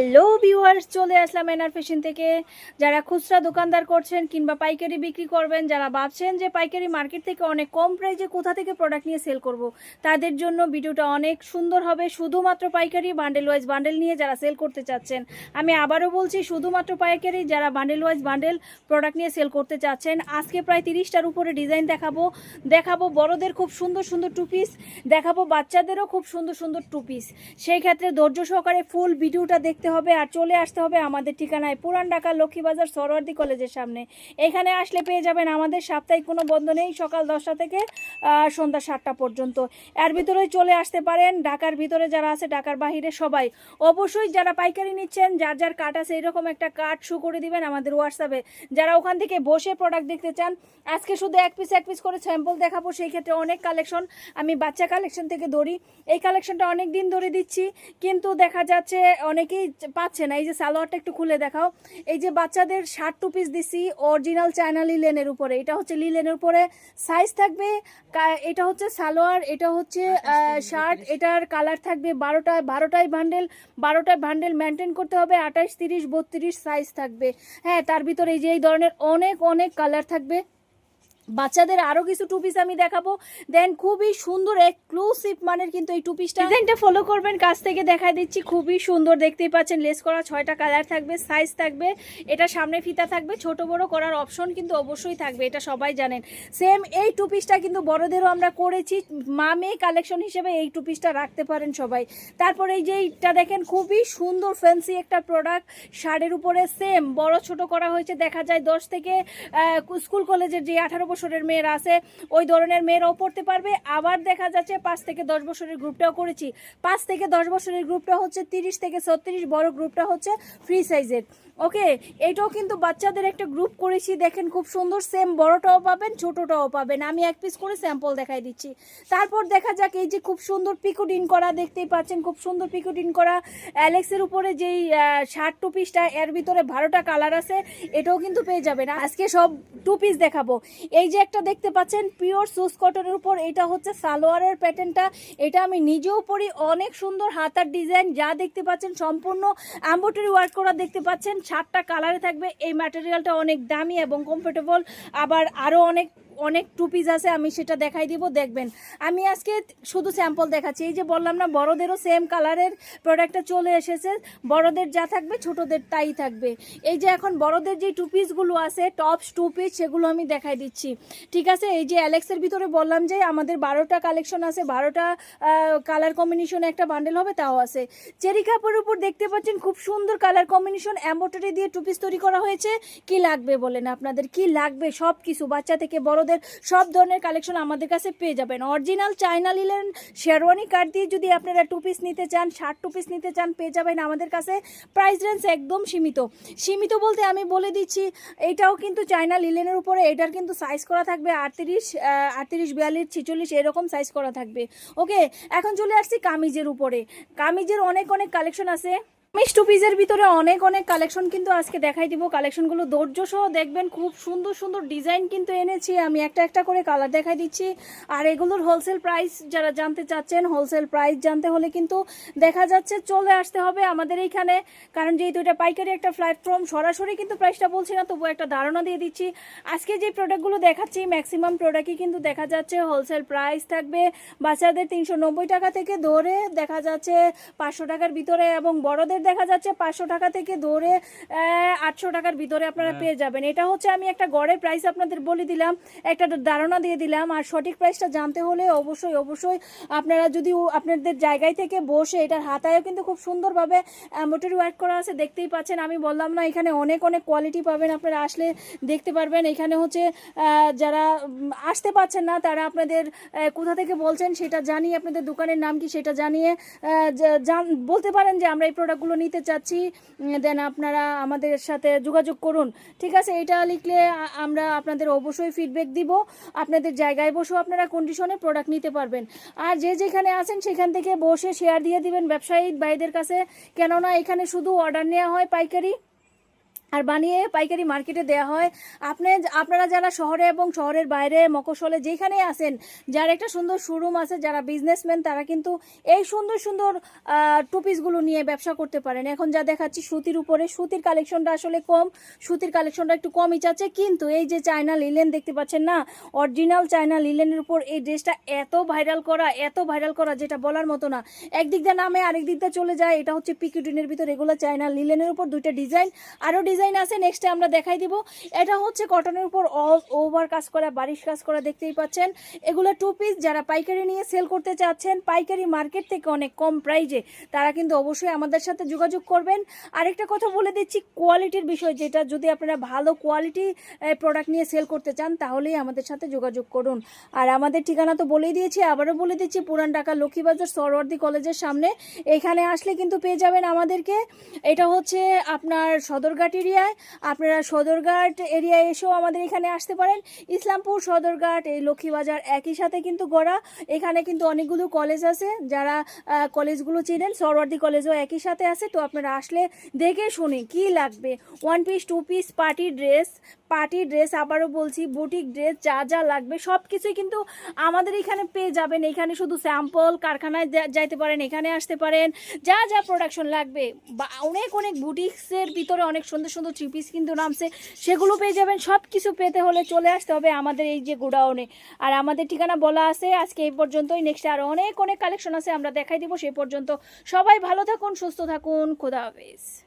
Hello viewers, চলে আসলাম NR fashion থেকে। যারা খুচরা দোকানদার করছেন কিংবা পাইকারি বিক্রি করবেন, যারা ভাবছেন যে পাইকারি মার্কেট থেকে অনেক কম প্রাইসে কোথা থেকে প্রোডাক্ট নিয়ে সেল করব, তাদের জন্য ভিডিওটা অনেক সুন্দর হবে। শুধুমাত্র পাইকারি বান্ডেল ওয়াইজ বান্ডেল নিয়ে যারা সেল করতে চাচ্ছেন, আমি আবারও বলছি, শুধুমাত্র পাইকারি যারা বান্ডেল ওয়াইজ বান্ডেল প্রোডাক্ট নিয়ে সেল করতে চাচ্ছেন, আজকে প্রায় তিরিশটার উপরে ডিজাইন দেখাবো। দেখাবো বড়দের খুব সুন্দর সুন্দর টু পিস দেখাবো বাচ্চাদেরও খুব সুন্দর সুন্দর টু পিস সেই ক্ষেত্রে ধৈর্য সহকারে ফুল ভিডিওটা দেখতে হবে আর চলে আসতে হবে আমাদের ঠিকানায় পুরান ঢাকা লক্ষ্মীবাজার সরোয়ার্দি কলেজের সামনে। এখানে আসলে পেয়ে যাবেন আমাদের সাপ্তাহিক কোনো বন্ধ নেই, সকাল দশটা থেকে সন্ধ্যা সাতটা পর্যন্ত। এর ভিতরে চলে আসতে পারেন। ঢাকার ভিতরে যারা আছে, ঢাকার বাহিরে সবাই। অবশ্যই যারা পাইকারি নিচ্ছেন, যার যার কার্ড আছে, এরকম একটা কার্ড শো করে দিবেন আমাদের হোয়াটসঅ্যাপে যারা ওখান থেকে বসে প্রোডাক্ট দেখতে চান, আজকে শুধু এক পিস এক পিস করে স্যাম্পল দেখাবো, সেই ক্ষেত্রে অনেক কালেকশন আমি বাচ্চা কালেকশন থেকে ধরি। এই কালেকশনটা অনেক দিন ধরে দিচ্ছি, কিন্তু দেখা যাচ্ছে অনেকেই পাচ্ছে না। এই যে সালোয়ারটা একটু খুলে দেখাও। এই যে বাচ্চাদের শার্ট টু পিস দিছি অরিজিনাল চায়না লিলেনের উপরে। এটা হচ্ছে লিলেনের উপরে। সাইজ থাকবে এটা হচ্ছে সালোয়ার এটা হচ্ছে শার্ট এটার কালার থাকবে বারোটা বারোটায় বান্ডেল বারোটায় বান্ডেল মেনটেন করতে হবে আঠাশ তিরিশ বত্রিশ সাইজ থাকবে। হ্যাঁ তার ভিতরে এই যে এই ধরনের অনেক অনেক কালার থাকবে। বাচ্চাদের আরও কিছু টু পিস আমি দেখাবো। দেন খুবই সুন্দর এক্সক্লুসিভ মানের কিন্তু এই টু। পিসটা ডিজাইনটা ফলো করবেন, কাছ থেকে দেখাই দিচ্ছি। খুবই সুন্দর দেখতেই পাচ্ছেন লেস করা ছয়টা কালার থাকবে সাইজ থাকবে, এটা সামনে ফিতা থাকবে, ছোট বড় করার অপশন কিন্তু অবশ্যই থাকবে, এটা সবাই জানেন। সেম এই টু পিসটা কিন্তু বড়দেরও আমরা করেছি, মা মেয়ে কালেকশন হিসেবে এই টু পিসটা রাখতে পারেন সবাই। তারপরে এই যে এইটা দেখেন, খুবই সুন্দর ফ্যান্সি একটা প্রোডাক্ট শাড়ির উপরে সেম বড় ছোট করা হয়েছে, দেখা যায় দশ থেকে স্কুল কলেজের যে আঠারো বছরের মেয়েরা আছে, ওই ধরনের মেয়েরাও পড়তে পারবে। আবার দেখা যাচ্ছে পাঁচ থেকে দশ বছরের গ্রুপটাও করেছি। পাঁচ থেকে দশ বছরের গ্রুপটা হচ্ছে তিরিশ থেকে ছত্রিশ, বড় গ্রুপটা হচ্ছে ফ্রি সাইজের। ওকে, এটাও কিন্তু বাচ্চাদের একটা গ্রুপ করেছি, দেখেন খুব সুন্দর, সেম বড়টাও পাবেন, ছোটটাও পাবেন। আমি এক পিস করে স্যাম্পল দেখাই দিচ্ছি। তারপর দেখা যাক এই যে খুব সুন্দর পিকুডিন করা দেখতেই পাচ্ছেন, খুব সুন্দর পিকুডিন করা অ্যালেক্সের উপরে যেই শার্ট টু পিসটা, এর ভিতরে বারোটা কালার আছে, এটাও কিন্তু পেয়ে যাবেন। আজকে সব টু পিস দেখাবো। এই যে একটা দেখতে পাচ্ছেন পিওর সুস কটনের উপর, এটা হচ্ছে সালোয়ারের প্যাটার্নটা এটা আমি নিজেও পরি, অনেক সুন্দর হাতার ডিজাইন যা দেখতে পাচ্ছেন, সম্পূর্ণ অ্যাম্বোটারি ওয়ার্ক করা দেখতে পাচ্ছেন। সাতটা কালারে থাকবে, এই ম্যাটেরিয়ালটা অনেক দামি এবং কমফোর্টেবল আবার আরও অনেক অনেক টু পিস আছে, আমি সেটা দেখাই দিব, দেখবেন। আমি আজকে শুধু স্যাম্পল দেখাচ্ছি, এই যে বললাম না, বড়দেরও সেম কালারের প্রোডাক্টটা চলে এসেছে, বড়দের যা থাকবে, ছোটদের তাই থাকবে। এই যে এখন বড়দের যে টু পিসগুলো আছে টপস টু পিস সেগুলো আমি দেখাই দিচ্ছি। ঠিক আছে? এই যে অ্যালেক্সের ভিতরে বললাম যে, আমাদের বারোটা কালেকশন আছে, বারোটা কালার কম্বিনেশন একটা বান্ডেল হবে, তাও আছে। চেরি কাপড়ের উপর দেখতে পাচ্ছেন, খুব সুন্দর কালার কম্বিনেশন এম্বোটারি দিয়ে টু পিস তৈরি করা হয়েছে। কি লাগবে বলেন আপনাদের? কি লাগবে? সব কিছু বাচ্চা থেকে বড়দের সব ধরনের কালেকশন আমাদের কাছে পেয়ে যাবেন। Original China linen sherwani card দিয়ে যদি আপনারা টু পিস নিতে চান শার্ট টু পিস নিতে চান, পেয়ে যাবেন আমাদের কাছে প্রাইস রেঞ্জ একদম সীমিত। সীমিত বলতে আমি বলে দিচ্ছি এইটাও কিন্তু চাইনা লিলেনের উপরে, এটার কিন্তু সাইজ করা থাকবে আটত্রিশ আটত্রিশ, বিয়াল্লিশ, ছিচল্লিশ, এরকম সাইজ করা থাকবে। ওকে এখন চলে আসছি কামিজের উপরে। কামিজের অনেক অনেক কালেকশন আছে। কামিজ টু ভিতরে অনেক অনেক কালেকশন কিন্তু আজকে দেখাই দিব। কালেকশনগুলো ধৈর্য সহ দেখবেন, খুব সুন্দর সুন্দর ডিজাইন কিন্তু এনেছি। আমি একটা একটা করে কালার দেখাই দিচ্ছি। আর এগুলোর হোলসেল প্রাইস যারা জানতে চাচ্ছেন হোলসেল প্রাইস জানতে হলে কিন্তু দেখা যাচ্ছে, চলে আসতে হবে আমাদের এইখানে। কারণ যেহেতু এটা পাইকারি একটা প্ল্যাটফর্ম সরাসরি কিন্তু প্রাইসটা বলছি না তবু একটা ধারণা দিয়ে দিচ্ছি। আজকে যে প্রোডাক্টগুলো দেখাচ্ছি ম্যাক্সিমাম প্রোডাক্টই কিন্তু দেখা যাচ্ছে হোলসেল প্রাইস থাকবে বাচ্চাদের তিনশো নব্বই টাকা থেকে ধরে, দেখা যাচ্ছে পাঁচশো টাকার ভিতরে এবং বড়দের দেখা যাচ্ছে পাঁচশো টাকা থেকে ধরে আটশো টাকার ভিতরে আপনারা পেয়ে যাবেন। এটা হচ্ছে আমি একটা গড়ের প্রাইস আপনাদের বলে দিলাম একটা ধারণা দিয়ে দিলাম। আর সঠিক প্রাইসটা জানতে হলে অবশ্যই অবশ্যই আপনারা যদি আপনাদের জায়গায় থেকে বসে এটার হাতায়ও কিন্তু খুব সুন্দরভাবে মোটরি ওয়ার্ক করা আছে দেখতেই পাচ্ছেন। আমি বললাম না এখানে অনেক অনেক কোয়ালিটি পাবেন আপনারা আসলে দেখতে পারবেন। এখানে হচ্ছে যারা আসতে পারছেন না তারা আপনাদের কোথা থেকে বলছেন সেটা জানিয়ে আপনাদের দোকানের নাম কি সেটা জানিয়ে বলতে পারেন যে আমরা এই প্রোডাক্টগুলো নিতে চাচ্ছি দেন আপনারা আমাদের সাথে যোগাযোগ করুন। ঠিক আছে? এটা লিখলে আমরা আপনাদের অবশ্যই ফিডব্যাক দিব। আপনাদের জায়গায় বসেও আপনারা কন্ডিশনে প্রোডাক্ট নিতে পারবেন। আর যে যেখানে আছেন, সেখান থেকে বসে শেয়ার দিয়ে দিবেন। ব্যবসায়ী ভাইদের কাছে। কেননা এখানে শুধু অর্ডার নেওয়া হয় পাইকারি। আর বানিয়ে পাইকারি মার্কেটে দেওয়া হয়। আপনি আপনারা যারা শহরে এবং শহরের বাইরে মকসলে যেখানে আছেন যার একটা সুন্দর শোরুম আছে, যারা বিজনেসম্যান তারা কিন্তু এই সুন্দর সুন্দর টুপিসগুলো নিয়ে ব্যবসা করতে পারেন। এখন যা দেখাচ্ছি সুতির উপরে, সুতির কালেকশনটা আসলে কম। সুতির কালেকশনটা একটু কমই চাচ্ছে, কিন্তু এই যে চায়না লিলেন দেখতে পাচ্ছেন না অরিজিনাল চায়না লিলেনের উপর এই ড্রেসটা এত ভাইরাল করা, এত ভাইরাল করা যেটা বলার মতো না। একদিক দিয়ে নামে আরেক দিক দিয়ে চলে যায়। এটা হচ্ছে পিকিউটিনের ভিতর এগুলো চায়না লিলেনের উপর দুইটা ডিজাইন আরও আছে নেক্সটে আমরা দেখাই দিব। এটা হচ্ছে কটনের উপর অল ওভার কাজ করা, বারিশ কাজ করা, দেখতেই পাচ্ছেন। এগুলো টু পিস যারা পাইকারি নিয়ে সেল করতে চাচ্ছেন, পাইকারি মার্কেট থেকে অনেক কম প্রাইজে তারা কিন্তু অবশ্যই আমাদের সাথে যোগাযোগ করবেন। আরেকটা কথা বলে দিচ্ছি কোয়ালিটির বিষয় যেটা, যদি আপনারা ভালো কোয়ালিটি প্রোডাক্ট নিয়ে সেল করতে চান, তাহলেই আমাদের সাথে যোগাযোগ করুন। আর আমাদের ঠিকানা তো বলেই দিয়েছি, আবারও বলে দিচ্ছি, পুরান ঢাকা লক্ষ্মীবাজার, সরওয়ার্দী কলেজের সামনে। এখানে আসলে কিন্তু পেয়ে যাবেন আমাদেরকে। এটা হচ্ছে আপনার সদরঘাট এরিয়ায়। আপনারা সদরঘাট এরিয়ায় এসেও আমাদের এখানে আসতে পারেন। ইসলামপুর, সদরঘাট, এই লক্ষ্মীবাজার একই সাথে কিন্তু গড়া। এখানে কিন্তু অনেকগুলো কলেজ আছে। যারা কলেজগুলো চিনেন, সরওয়ার্দী কলেজও একই সাথে আছে। তো আপনারা আসলে দেখে শুনে কি লাগবে? One piece two piece party dress party dress আবারও বলছি, বুটিক ড্রেস, যা যা লাগবে সব কিছুই কিন্তু আমাদের এখানে পেয়ে যাবেন। এখানে শুধু স্যাম্পল কারখানায় যাইতে পারেন, এখানে আসতে পারেন, যা যা প্রোডাকশন লাগবে। বা অনেক অনেক বুটিক্সের ভিতরে অনেক সুন্দর সুন্দর থ্রি পিস কিন্তু নামছে, সেগুলো পেয়ে যাবেন। সব কিছু পেতে হলে চলে আসতে হবে আমাদের এই যে গোডাউনে। আর আমাদের ঠিকানা বলা আছে, আজকে এই পর্যন্তই। নেক্সট আর অনেক অনেক কালেকশন আছে, আমরা দেখাই দিব। সেই পর্যন্ত সবাই ভালো থাকুন, সুস্থ থাকুন। খোদা হাফেজ।